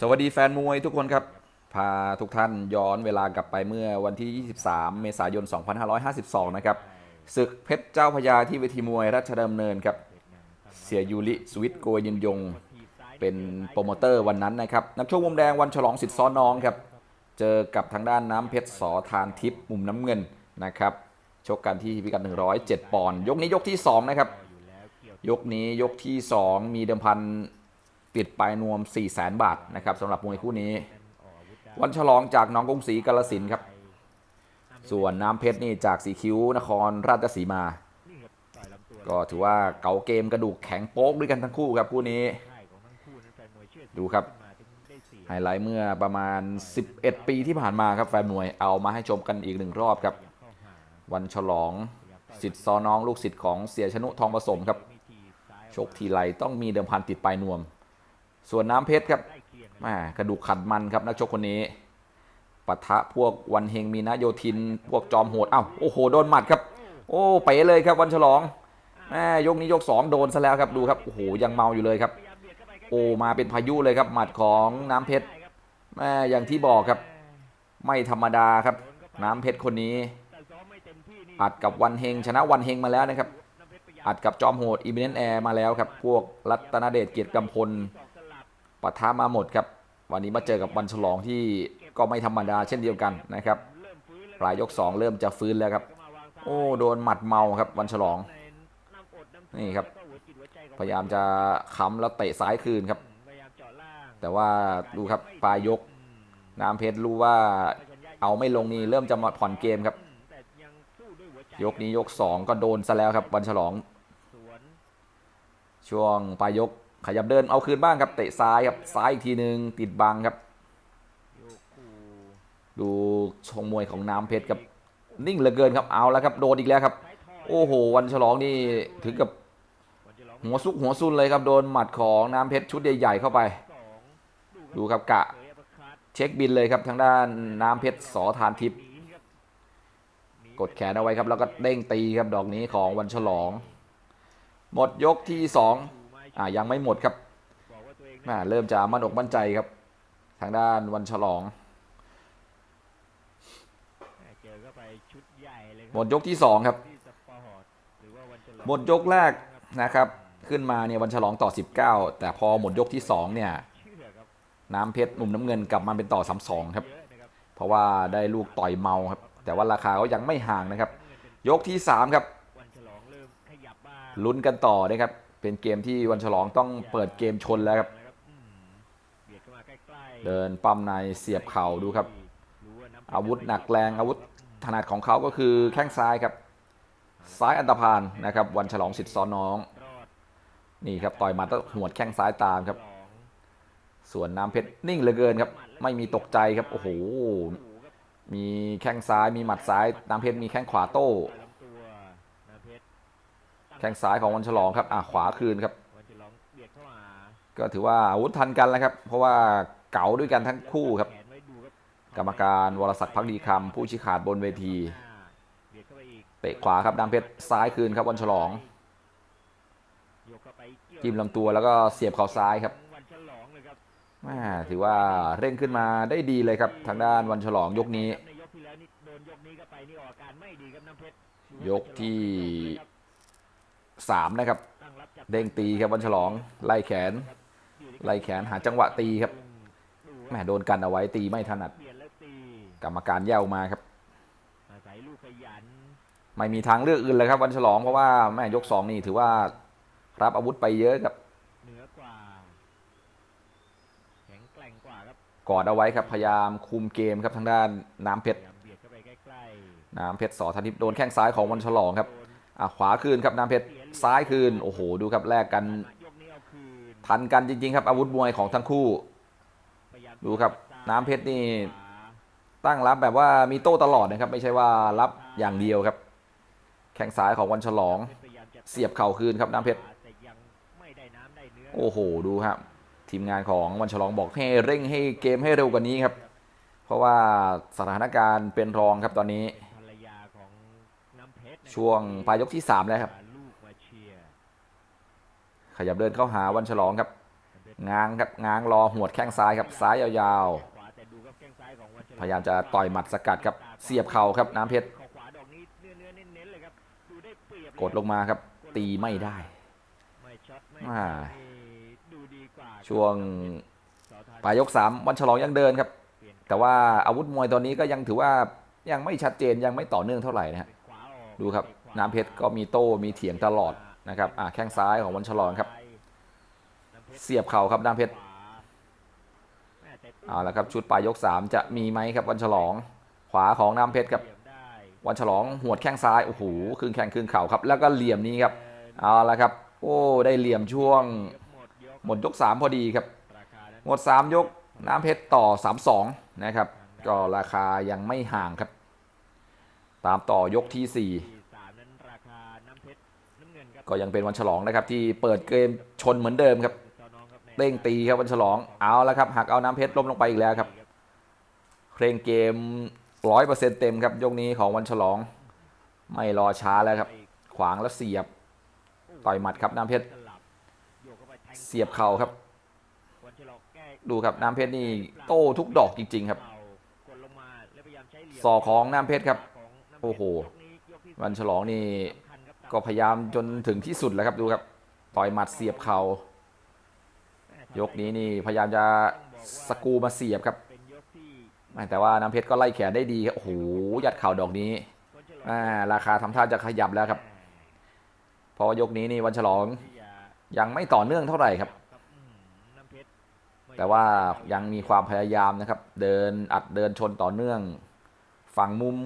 สวัสดีแฟนมวยทุกคนครับ พาทุกท่านย้อนเวลากลับไปเมื่อวันที่ 23 เมษายน 2552 นะครับศึกเพชรเจ้าพระยาที่เวทีมวยราชดำเนินครับ เสียยูริสวิตโกยินยง เป็นโปรโมเตอร์วันนั้นนะครับนักชกมุมแดงวันฉลองสิทธิ์ซ้อนน้องครับ เจอกับทางด้านน้ำเพชรสอทานทิพย์มุมน้ำเงินนะครับชกกันที่พิกัด 107 ปอนด์ยกนี้ยกที่ 2 นะครับ ยกนี้ยกที่ 2 มีเดิมพัน ปิดปลายนวม 4 0 0แสนบาทนะครับสำหรับมวยคู่นี้ วันฉลองจากหน้องกรุงศรีกาลสินธุ์ครับ ส่วนน้ำเพชรนี่จากสีคิ้วนครราชสีมา ก็ถือว่าเก๋าเกมกระดูกแข็งโป๊กด้วยกันทั้งคู่ครับคู่นี้ ดูครับไฮไลท์เมื่อประมาณ 11 ปีที่ผ่านมาครับแฟนมวยเอามาให้ชมกันอีกหนึ่งรอบครับ วันฉลองสิทธิ์ซอน้องลูกศิษย์ของเสียชนุทองผสมครับชกทีไรต้องมีเดิมพันติดปลายนวม ส่วนน้ำเพชรครับแหม่กระดูกขัดมันครับนักชกคนนี้ปะทะพวกวันเฮงมีนะโยธิน พวกจอมโหดอ้าวโอ้โหโดนหมัดครับ โอ้เป๋เลยครับวันฉลองแหม่ยกนี้ยกสองโดนซะแล้วครับดูครับโอ้โหยังเมาอยู่เลยครับ โอ้มาเป็นพายุเลยครับหมัดของน้ำเพชรแม่อย่างที่บอกครับ ไม่ธรรมดาครับ น้ำเพชรคนนี้ อัดกับวันเฮงชนะวันเฮงมาแล้วนะครับ อัดกับจอมโหดอีเมนแอร์มาแล้วครับ พวกรัตนเดชเกียรติกำพล ปะทะมาหมดครับ วันนี้มาเจอกับวันฉลองที่ก็ไม่ธรรมดาเช่นเดียวกันนะครับปลายยก 2 เริ่มจะฟื้นแล้วครับ โอ้โดนหมัดเมาครับวันฉลอง นี่ครับ พยายามจะค้ำแล้วเตะซ้ายคืนครับ แต่ว่าดูครับปลายยก น้ำเพชรรู้ว่าเอาไม่ลงนี่เริ่มจะมาผ่อนเกมครับ ยกนี้ยก 2 ก็โดนซะแล้วครับวันฉลอง ช่วงปลายยก ขยับเดินเอาคืนบ้างครับเตะซ้ายครับซ้ายอีกทีหนึ่งติดบังครับ ดูชงมวยของน้ำเพชรครับนิ่งเหลือเกินครับเอาแล้วครับโดนอีกแล้วครับ โอ้โห วันฉลองนี่ถึงกับหัวซุกหัวซุนเลยครับโดนหมัดของน้ำเพชรชุดใหญ่ๆเข้าไป ดูครับกะเช็คบินเลยครับทางด้านน้ำเพชรสอทานทิพย์กดแขนเอาไว้ครับแล้วก็เด้งตีครับดอกนี้ของวันฉลอง หมดยกที่สอง อ่ายังไม่หมดครับแม่เริ่มจะมั่นอกมั่นใจครับ ทางด้านวันฉลองหมดยกที่สองครับหมดยกแรกนะครับ ขึ้นมาเนี่ยวันฉลองต่อ 19 แต่พอหมดยกที่สองเนี่ยน้ำเพชรมุมน้ำเงินกลับมาเป็นต่อสามสองครับ เพราะว่าได้ลูกต่อยเมาครับ แต่ว่าราคาก็ยังไม่ห่างนะครับ ยกที่3ครับลุ้นกันต่อนะครับ เป็นเกมที่วันฉลองต้องเปิดเกมชนแล้วครับ เดินปั้มในเสียบเข่าดูครับ อาวุธหนักแรงอาวุธถนัดของเขาก็คือแข้งซ้ายครับ ซ้ายอันตรพานนะครับ วันฉลองสิทธิ์ซ้อนน้อง นี่ครับต่อยหมัดแล้วหัวดแข้งซ้ายตามครับ ส่วนน้ำเพชรนิ่งเหลือเกินครับ ไม่มีตกใจครับโอ้โหมีแข้งซ้ายมีหมัดซ้ายน้ำเพชรมีแข้งขวาโต้ แข้งซ้ายของวันฉลองครับอะขวาคืนครับก็ถือว่าอาวุธทันกันแล้วครับ เพราะว่าเก๋าด้วยกันทั้งคู่ครับ กรรมการวรศักดิ์พักดีคำผู้ชี้ขาดบนเวที เตะขวาครับน้ำเพชรซ้ายคืนครับวันฉลองจิ้มลำตัวแล้วก็เสียบเข่าซ้ายครับแม่ถือว่าเร่งขึ้นมาได้ดีเลยครับ ทางด้านวันฉลองยกนี้ ยกที่ สามนะครับ เด้งตีครับวันฉลอง ไล่แขน ไล่แขนหาจังหวะตีครับแม่โดนกันเอาไว้ตีไม่ถนัด กรรมการแย่วมาครับไม่มีทางเลือกอื่นเลยครับ วันฉลองเพราะว่าแม่ยกสองนี่ถือว่ารับอาวุธไปเยอะครับกอดเอาไว้ครับพยายามคุมเกมครับทางด้านน้ำเพชรน้ำเพชรสอธนิพโดนแข้งซ้ายของวันฉลองครับ อะขวาคืนครับน้ำเพชรซ้ายคืนโอ้โหดูครับแลกกันทันกันจริง ๆ ครับ อาวุธมวยของทั้งคู่ ดูครับน้ำเพชรนี่ตั้งรับแบบว่ามีโต้ตลอดนะครับ ไม่ใช่ว่ารับอย่างเดียวครับ แข้งซ้ายของวันฉลอง เสียบเข่าคืนครับน้ำเพชรโอ้โหดูครับทีมงานของวันฉลองบอกให้เร่งให้เกมให้เร็วกว่านี้ครับ เพราะว่าสถานการณ์เป็นรองครับตอนนี้ ช่วงปลายยกที่3แล้วครับขยับเดินเข้าหาวันฉลองครับ ง้างครับง้างรอหวดแข้งซ้ายครับซ้ายยาวๆ พยายามจะต่อยหมัดสกัดครับเสียบเข่าครับน้ำเพชรกดลงมาครับ ตีไม่ได้ช่วงปลายยกสามวันฉลองยังเดินครับ แต่ว่าอาวุธมวยตอนนี้ก็ยังถือว่ายังไม่ชัดเจนยังไม่ต่อเนื่องเท่าไหร่นะฮะขวาออก ดูครับขวาน้ำเพชรก็มีโต้มีเถียงตลอดนะครับอะแข้งซ้ายของวันฉลองครับน้ำพชรเสียบเข่าครับน้ำเพชรขวาแม่แต่เอาละครับชุดปลายยกสามจะมีไหมครับวันฉลอง ขวาของน้ำเพชรครับเหลี่ยมได้วันฉลองหวดแข้งซ้ายโอ้โหครึ่งแข้งครึ่งเข่าครับ แล้วก็เหลี่ยมนี้ครับเอาละครับ โอ้ได้เหลี่ยมช่วง หมดยกหมดยกสามพอดีครับราคานั้นหมดสามยกน้ำเพชรต่อสามสองนะครับ ก็ราคายังไม่ห่างครับ ตามต่อยกที่สี่ที่สามนั้นราคาน้ำเพชรน้ำเงินครับก็ยังเป็นวันฉลองนะครับที่เปิดเกมชนเหมือนเดิมครับต่อน้องครับในเร่งตีครับวันฉลองเอาแล้วครับหักเอาน้ำเพชรล้มลงไปอีกแล้วครับเพลงเกมร้อยเปอร์เซ็นต์เต็มครับยกนี้ของวันฉลอง ไม่รอช้าแล้วครับ ขวางแล้วเสียบต่อยหมัดครับน้ำเพชรสลับโยกเข้าไปแทงเสียบเข่าครับวันฉลองแก้ดูครับน้ำเพชรนี่โต้ทุกดอกจริง ๆ ครับเข่ากดลงมาแล้วพยายามใช้เหลี่ยมศอกของน้ำเพชรครับ โอ้โห วันฉลองนี่ก็พยายามจนถึงที่สุดแล้วครับดูครับต่อยหมัดเสียบเข่ายกนี้นี่พยายามจะสกูมาเสียบครับแต่ว่าน้ำเพชรก็ไล่แขนได้ดีครับโอ้โหยัดเข่าดอกนี้ราคาทำท่าจะขยับแล้วครับเพราะว่ายกนี้นี่วันฉลองยังไม่ต่อเนื่องเท่าไหร่ครับ แต่ว่ายังมีความพยายามนะครับ เดินอัดเดินชนต่อเนื่อง ฝั่งมุม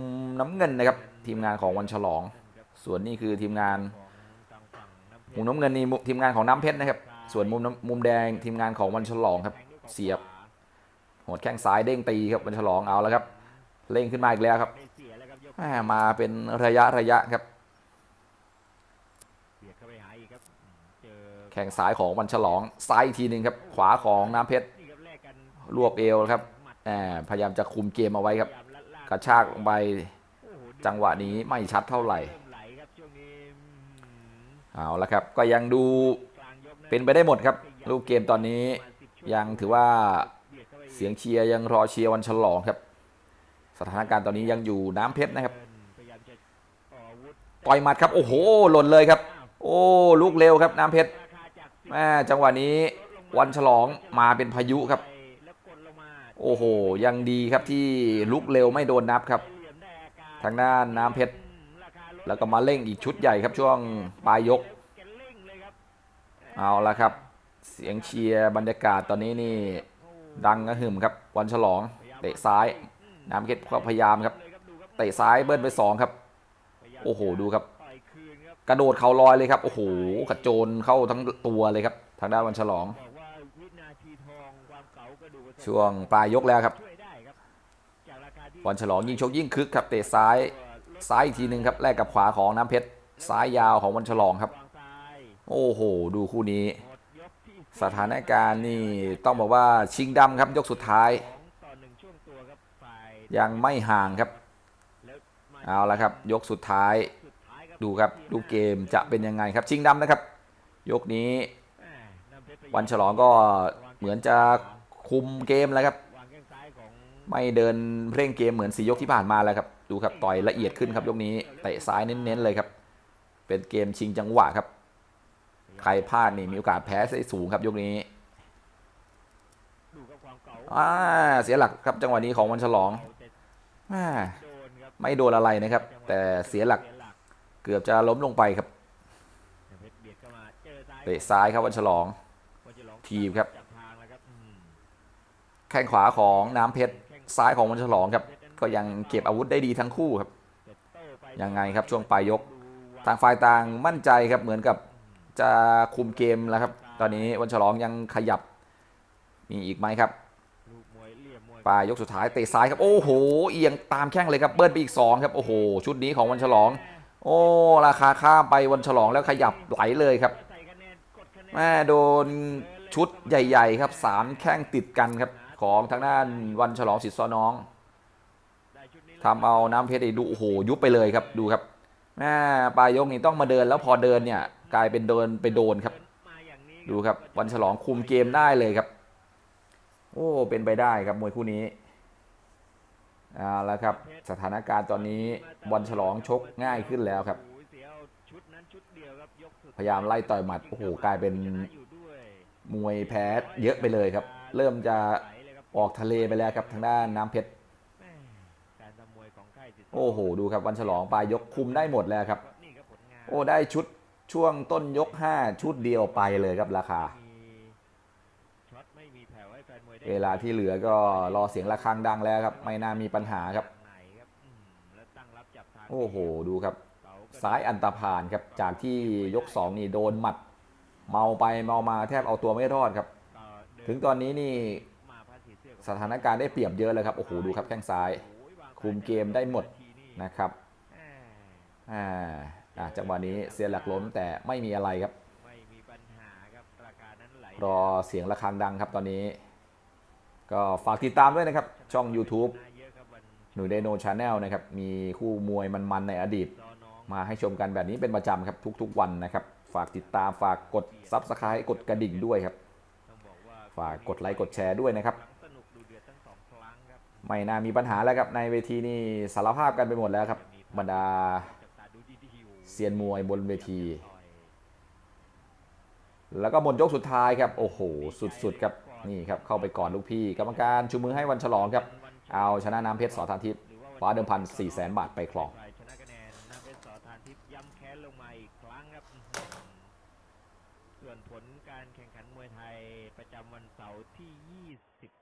น้ำเงินนะครับทีมงานของวันฉลอง ส่วนนี้คือทีมงานมุมน้ำเงินนี่ทีมงานของน้ำเพชรนะครับ ส่วนมุมมุมแดงทีมงานของวันฉลองครับเสียบหัวแข้งซ้ายเด้งตีครับวันฉลองเอาแล้วครับเร่งขึ้นมาอีกแล้วครับมาเป็นระยะระยะครับแข้งซ้ายของวันฉลองซ้ายอีกทีหนึ่งครับ ขวาของน้ำเพชรรวบเอวครับพยายามจะคุมเกมเอาไว้ครับ พยายามลัดลากกระชากลงไปโอ้โหจังหวะนี้ไม่ชัดเท่าไหร่เริ่มไหลครับช่วงนี้อืมเอาละครับก็ยังดูกลางยกะเป็นไปได้หมดครับรูปเกมตอนนี้ประมาณ10ช่วยังถือว่าเบียดเข้าไปอีกเสียงเชียร์ยังรอเชียร์วันฉลองครับ สถานการณ์ตอนนี้ยังอยู่น้ำเพชรนะครับพยายามจะต่ออาวุธต่อยหมัดครับโอ้โหหล่นเลยครับ โอ้ลูกเร็วครับน้ำเพชรราคาจาก10แม่จังหวะนี้วันฉลองมาเป็นพายุครับ โอ้โห ยังดีครับที่ลุกเร็วไม่โดนนับครับ ทางด้านน้ำเพชร แล้วก็มาเร่งอีกชุดใหญ่ครับช่วงปลายยก เอาละครับ เสียงเชียร์บรรยากาศตอนนี้นี่ดังกระหึ่มครับ วันฉลองเตะซ้าย น้ำเพชรก็พยายามครับ เตะซ้ายเบิ้ลไปสองครับ โอ้โหดูครับต่อยคืนครับกระโดดเข่าลอยเลยครับ โอ้โหกระโจนเข้าทั้งตัวเลยครับ ทางด้านวันฉลอง ช่วงปลายยกแล้วครับช่วยได้ครับจากราคาที่วันฉลองยิ่งชกยิ่งคึกครับเตะซ้ายซ้ายอีกทีหนึ่งครับแลกกับขวาของน้ำเพชรซ้ายยาวของวันฉลองครับ โอ้โห ดูคู่นี้ สถานการณ์นี่ต้องบอกว่าชิงดำครับยกสุดท้าย ยังไม่ห่างครับ เอาละครับ ยกสุดท้าย ดูครับดูเกมจะเป็นยังไงครับ ชิงดำนะครับ ยกนี้ วันฉลองก็เหมือนจะ คุมเกมแล้วครับวางแข้งซ้ายของไม่เดินเร่งเกมเหมือนสียกที่ผ่านมาแล้วครับดูครับต่อยละเอียดขึ้นครับยกนี้เตะซ้ายเน้นๆเลยครับ เป็นเกมชิงจังหวะครับ ใครพลาดนี่มีโอกาสแพ้ได้สูงครับยกนี้ดูกับความเก่าอ่าเสียหลักครับจังหวะนี้ของวันฉลองแต่อ่าโดนครับไม่โดนอะไรนะครับ แต่เสียหลักเสียหลักเกือบจะล้มลงไปครับนำเพชรเบียดเข้ามาเจอซ้ายเตะซ้ายครับวันฉลองวันฉลองทีบครับ จับทางแล้วครับอืม แข้งขวาของน้ำเพชรซ้ายของวันฉลองครับก็ยังเก็บอาวุธได้ดีทั้งคู่ครับยังไงครับช่วงปลายยกต่างฝ่ายต่างมั่นใจครับเหมือนกับจะคุมเกมแล้วครับ ตอนนี้วันฉลองยังขยับมีอีกไหมครับปลายยกสุดท้ายเตะซ้ายครับโอ้โห เอียงตามแข้งเลยครับเบิ้ลไปอีกสองครับโอ้โหชุดนี้ของวันฉลอง โอ้ราคาข้ามไปวันฉลองแล้วขยับไหลเลยครับแนนกดคะแนนแม่โดนชุดใหญ่ ๆ ครับสามแข้งติดกันครับ ของทางด้านวันฉลองสิทธิ์ซอน้องทำเอาน้ำเพชรดูโอ้โหยุบไปเลยครับดูครับแม่ปลายยกนี่ต้องมาเดินแล้วพอเดินเนี่ยกลายเป็นเดินไปโดนครับ ดูครับวันฉลองคุมเกมได้เลยครับ โอ้เป็นไปได้ครับมวยคู่นี้เอาละครับสถานการณ์ตอนนี้วันฉลองชกง่ายขึ้นแล้วครับ พยายามไล่ต่อยหมัดโอ้โหกลายเป็นมวยแพ้เยอะไปเลยครับ เริ่มจะ ไหลเลยครับออกทะเลไปแล้วครับทางด้านน้ำเพชรแม่การทำมวยของค่ายสิทธิ์โอ้โหดูครับวันฉลองปลายยกคุมได้หมดแล้วครับนี่ครับผลงานโอ้ได้ชุดช่วงต้นยก 5 ชุดเดียวไปเลยครับราคามีช็อตไม่มีแผ่วให้แฟนมวยได้เวลาที่เหลือก็รอเสียงะระฆังดังแล้วครับ ไม่น่ามีปัญหาครับไหนครับอืมแล้วตั้งรับจับทางโอ้โหดูครับเสก็ซ้ายอันตรพานครับจากที่ยก 2 นี่โดนหมัด เมาไปเมามาแทบเอาตัวไม่รอดครับต่อเดินถึงตอนนี้นี่มาพา สีเสื้อของสถานการณ์ได้เปรียบเยอะเลยครับโอ้โหดูครับแข้งซ้ายโอ้ยวางคุมเกมได้หมดทีนี่นะครับแม่อ่าอะจังหวะนี้เสียหลักล้มแต่ไม่มีอะไรครับไม่มีปัญหาครับราคานั้นไหลรอเสียงะระฆังดังครับตอนนี้ ก็ฝากติดตามด้วยนะครับ ช่อง YouTube ชนะเยอะครับวันหนูเดโนชาแนลนะครับ มีคู่มวยมันๆในอดีตรอน้องมาให้ชมกันแบบนี้เป็นประจำครับทุกๆวันนะครับ ฝากติดตามฝากกด Subscribe กดกระดิ่งด้วยครับต้องบอกว่าฝากกดไลค์กดแชร์ด้วยนะครับ ไม่น่ามีปัญหาแล้วครับในเวทีนี่สารภาพกันไปหมดแล้วครับบรรดาเซียนมวยบนเวที แล้วก็หมดยกสุดท้ายครับโอ้โหสุดๆครับนี่ครับเข้าไปก่อนลูกพี่กรรมการชูมือให้วันฉลองครับ เอาชนะน้ำเพชรสอทานทิพย์คว้าเดิมพัน4แสนบาทไปครองฝ่ายชนะคะแนนนาเป็นสอทานทิพย์ย้ำแค้นลองครับอื้อหือส่วนผลการแข่งขันมวยไทยประจำวันเสาร์ที่ 20